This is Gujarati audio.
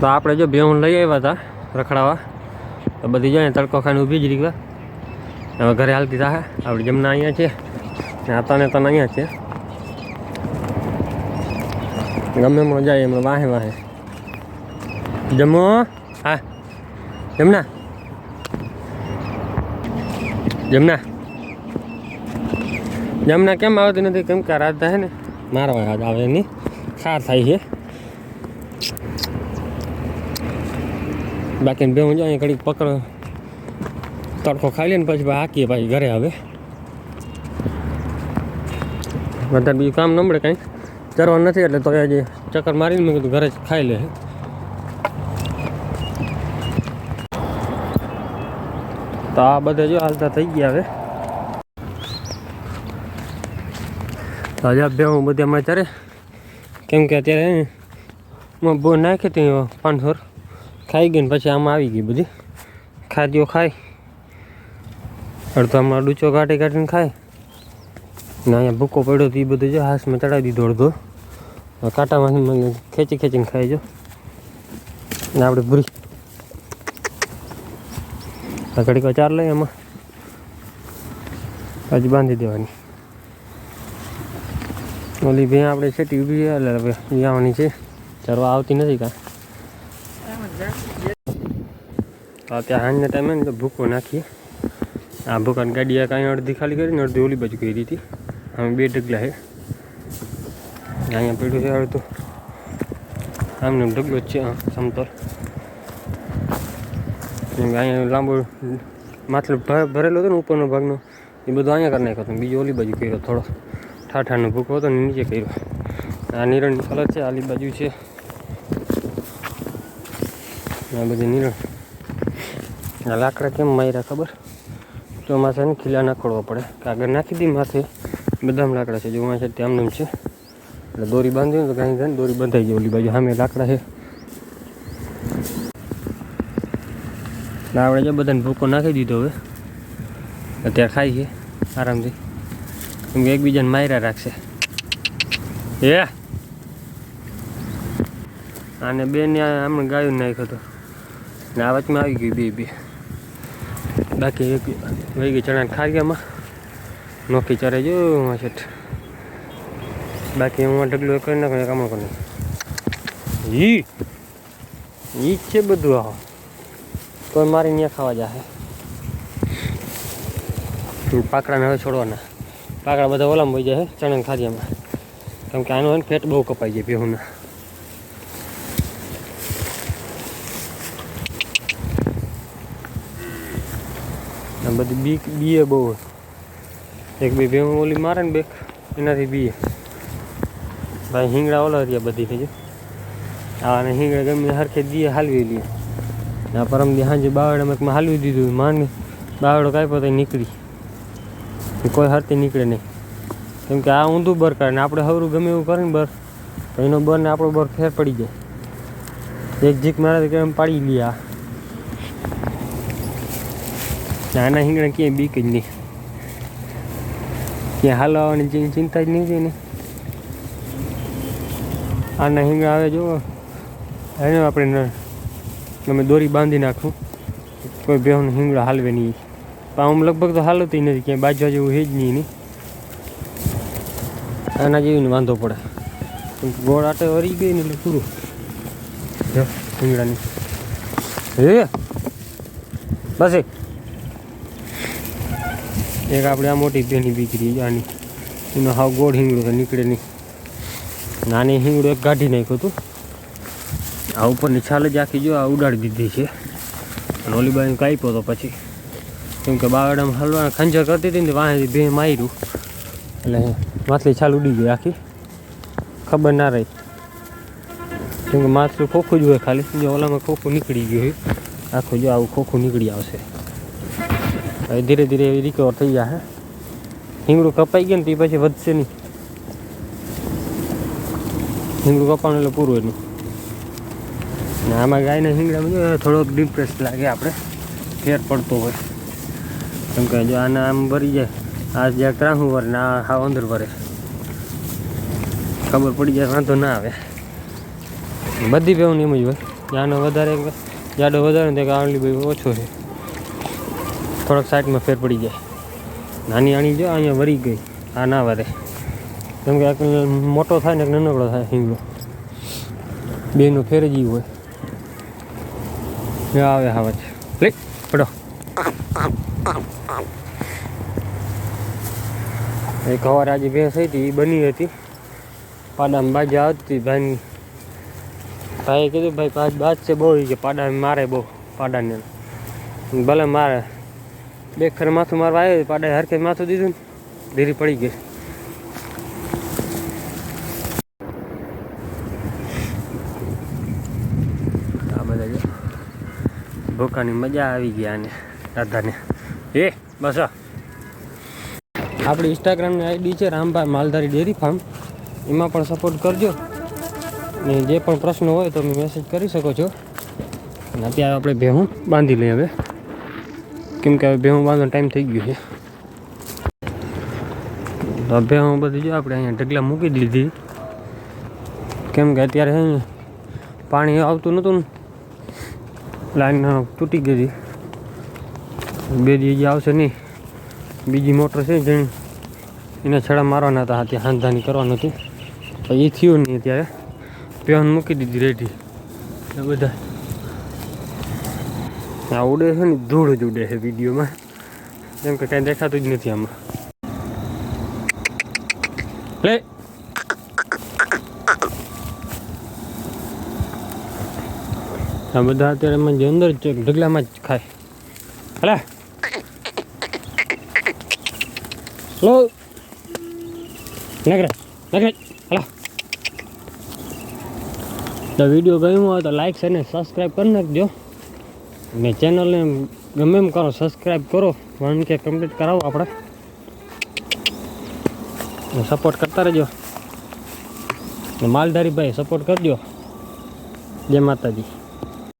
તો આપણે જો બેહું લઈ આવ્યા હતા રખડાવા. તો બધી જોઈએ તડકો ખાઈને ઊભી જ રહી હવે ઘરે હાલતી થાય આપણે જમના અહીંયા છે, ને આતાને તને અહીંયા છે. ગમે એમ જાય એમ વાહે વાહે. જમો, હા. જમના. જમના. જમના કેમ આવતી નથી? કેમ કે રાત થાય ને, મારવા આવે એની. ખાર થાય છે. બાકી બે હું અહીંયા ઘડીક પકડ, તડકો ખાઈ લે ને પછી હાકીએ પછી ઘરે આવે વધારે બીજું કામ ન મળે કાંઈ ચરવા નથી એટલે તો હજી ચક્કર મારીને મેં કીધું ઘરે જ ખાઈ લે. તો આ બધે જો હાલતા થઈ ગયા હવે. તો હજાર બે હું બધે અમારે ત્યારે કેમ કે અત્યારે હું બહુ નાખી હતી, પાંચસો. ખાઈ ગઈ ને પછી આમાં આવી ગઈ બધી. ખાધ્યો ખાય. અડધો હમણાં ડૂચો કાઢી કાઢીને ખાય. ને અહીંયા ભૂકો પડ્યો તો એ બધું જો હાથમાં ચડાવી દીધો અડધો. કાંટામાંથી મને ખેંચી ખેંચીને ખાઈ જો. ને આપણે ભૂરી. ઘડીક ચાર લઈએ એમાં હજી બાંધી દેવાની. ઓલી ભાઈ આપણે છેટી છે એટલે હવે આવવાની છે. ચરવા આવતી નથી કાં તો ત્યાં હાંજના ટાઈમે ને તો ભૂકો નાખીએ. આ ભૂકાની ગાડી આ કાંઈ અડધી ખાલી કરીને અડધી ઓલી બાજુ કરી હતી અમે બે ઢગલા છે. અહીંયા પડ્યું છે અડધું. આમને ઢગલો જ છે હા, સમતલ. અહીંયા લાંબો માથલો ભરેલો હતો ને ઉપરનો ભાગનો એ બધું અહીંયા કરી નાખ્યો હતો. બીજો ઓલી બાજુ કર્યો થોડો. ઠાઠાનો ભૂકો હતો ને નીચે કર્યો. આ નિરણની કલર છે આલી બાજુ છે. આ બધી નિરણ. આ લાકડા કેમ માર્યા ખબર? ચોમાસાને ખીલા નાખડવા પડે. કાગળ નાખી દી માથે. બદામ લાકડા છે, જો વાં છે તેમ છે. એટલે દોરી બાંધી ને તો કાંઈ ને દોરી બંધાઈ ગઈ ઓલી બાજુ. સામે લાકડા છે. ને આપણે જે બધાને ભૂકો નાખી દીધો હવે. અત્યારે ખાઈ છે, આરામથી. કેમ કે એકબીજાને માર્યા રાખશે. એ! આને બે ને હમણાં ગાયું નાખ્યો હતો ને આ વચમાં આવી ગઈ બે બે. બાકી એક વહી ગઈ ચણા ખારિયામાં. નોખી ચરે જો છેઠ બાકી હું ઢગલું કરી નાખું, એક આમાં કરી ઈ ઈ છે બધું આ. કોઈ મારી ત્યાં ખાવા જાહે. પાકડાને હવે છોડવાના. પાકડા બધા ઓલામાં વહી જાય ચણા ખારિયામાં. કેમ કે આનો ફેટ બહુ કપાઈ જાય ભેહુના. આ બધી બીક, બીએ બહુ એક બે ભેહું ઓલી મારે ને બેક, એનાથી બીએ. ભાઈ હિંગડા ઓલા રહ્યા બધી થઈ આ અને હિંગડા ગમે હરખે દીએ હાલવી લઈએ આ પરમ દી સાંજે બાવડા એકમાં હાલવી દીધું માંડ બાવડો કાપ્યો તો નીકળી. કોઈ હરતી નીકળે નહીં. કેમ કે આ ઊંધું બર કરે ને આપણે હવરું ગમે એવું કરે ને બર, તો એનો બર ને આપણો બર ફેર પડી જાય. એક જીક મારે એમ પાડી લઈએ આ. નાના હિંગડા ક્યાંય બીક જ નહીં. ક્યાં હાલવાની ચિં- ચિંતા જ નહીં ને આના હિંગડા આવે જો, એને આપણે ન- તમે દોરી બાંધી નાખું. કોઈ બેહું હિંગડા હાલવે નહીં. પણ આમ લગભગ તો હાલતી નથી, ક્યાંય બાજવા જેવું છે જ નહીં એની. આના જેવીને વાંધો પડે. કેમ કે ગોળ આટે વરી ગઈ ને એટલે પૂરું. જો રીંગણાની હે? બસ એ. એક આપણે આ મોટી બેની બીકરી આની. એનો હાવ ગોળ હિંગડો તો નીકળે નહીં. નાની હિંગડો એક કાઢી નાખ્યું હતું. આ ઉપરની છાલ જ આખી જો આ ઉડાડી દીધી છે. અને ઓલી બાજુ કાપ્યો તો પછી. કેમ કે બાવડામાં હલવા ખંજર કરતી હતી ને વાંહે બે માર્યું. એટલે માછલી છાલ ઉડી ગઈ આખી. ખબર ના રહી. કેમ કે માથલું ખોખું જ હોય ખાલી. જો ઓલામાં ખોખું નીકળી ગયું હોય. આખું જો આવું ખોખું નીકળી આવશે. ધીરે ધીરે એ રિકવર થઈ જશે હિંગડું કપાઈ ગયું ને તે પછી વધશે નહીં. હિંગડું કપાણું એટલે પૂરું એનું. ને આમાં ગાયના હિંગડામાં જો થોડોક ડિપ્રેસ લાગે આપણે. ફેર પડતો હોય. કેમ કે જો આને આમ ભરી જાય આ જ્યાં ત્રાહું વરે ને આ હા અંદર ભરે ખબર પડી જાય, વાંધો ના આવે. બધી બેવું એમ જ હોય. જાનો વધારે જાડો વધારે ને આંગળી ભાઈ ઓછો છે થોડોક સાઈડમાં ફેર પડી જાય. નાની આણી જો, અહીંયા વરી ગઈ. આ ના વરે. કેમ કે આ મોટો થાય ને નાનકડો થાય હિંગલો બેનો ફેર જ હોય. આવે આવે છે લે, પડો. એક સવારે આજે ભેંસ હતી એ બની હતી. પાડામાં બાજા આવતી ભાઈની. ભાઈએ કીધું, ભાઈ બાજ છે બહુ છે પાડા મારે બહુ, પાડાને. ભલે મારે બે ખર માથું મારવા આવ્યો પાડે હરખે માથું દીધું ને, ધીરી પડી ગઈ. ભૂકાની મજા આવી ગઈ આને દાદાને એ, બસ. આપણી ઇન્સ્ટાગ્રામની આઈડી છે રામભાઈ માલધારી ડેરી ફાર્મ. એમાં પણ સપોર્ટ કરજો. ને જે પણ પ્રશ્ન હોય તો મેસેજ કરી શકો છો. અને અત્યારે આપણે ભેહું બાંધી લઈએ હવે. કેમ કે હવે ભેહું બાંધવાનો ટાઈમ થઈ ગયો છે. તો ભેહું બધી જો આપણે અહીંયા ઢગલા મૂકી દીધી કેમ કે અત્યારે છે ને પાણી આવતું નહોતું ને. લાઈન તૂટી ગઈ હતી. બે દી આવશે નહીં. બીજી મોટર છે જેની. એને છડા મારવાના હતા ત્યાં હાંધાની કરવાનું હતી. તો એ થયું નહીં અત્યારે. પેહન મૂકી દીધી રેડી. બધા આ ઉડે છે ને, ધૂળ જ ઉડે છે વિડીયોમાં. જેમ કે કાંઈ દેખાતું જ નથી આમાં. લે. આ બધા અત્યારે એમાં જે અંદર ઢગલામાં જ ખાય. હલા. લો. નગરે નગરે હલા. તો વીડિયો ગમ્યો હોય તો લાઈક અને સબસ્ક્રાઈબ કરી નાખજો. ને ચેનલને ગમે એમ કરો સબસ્ક્રાઈબ કરો વન કે કમ્પ્લીટ કરાવો આપણે. સપોર્ટ કરતા રહેજો. ને માલધારી ભાઈ સપોર્ટ કરજો. જય માતાજી.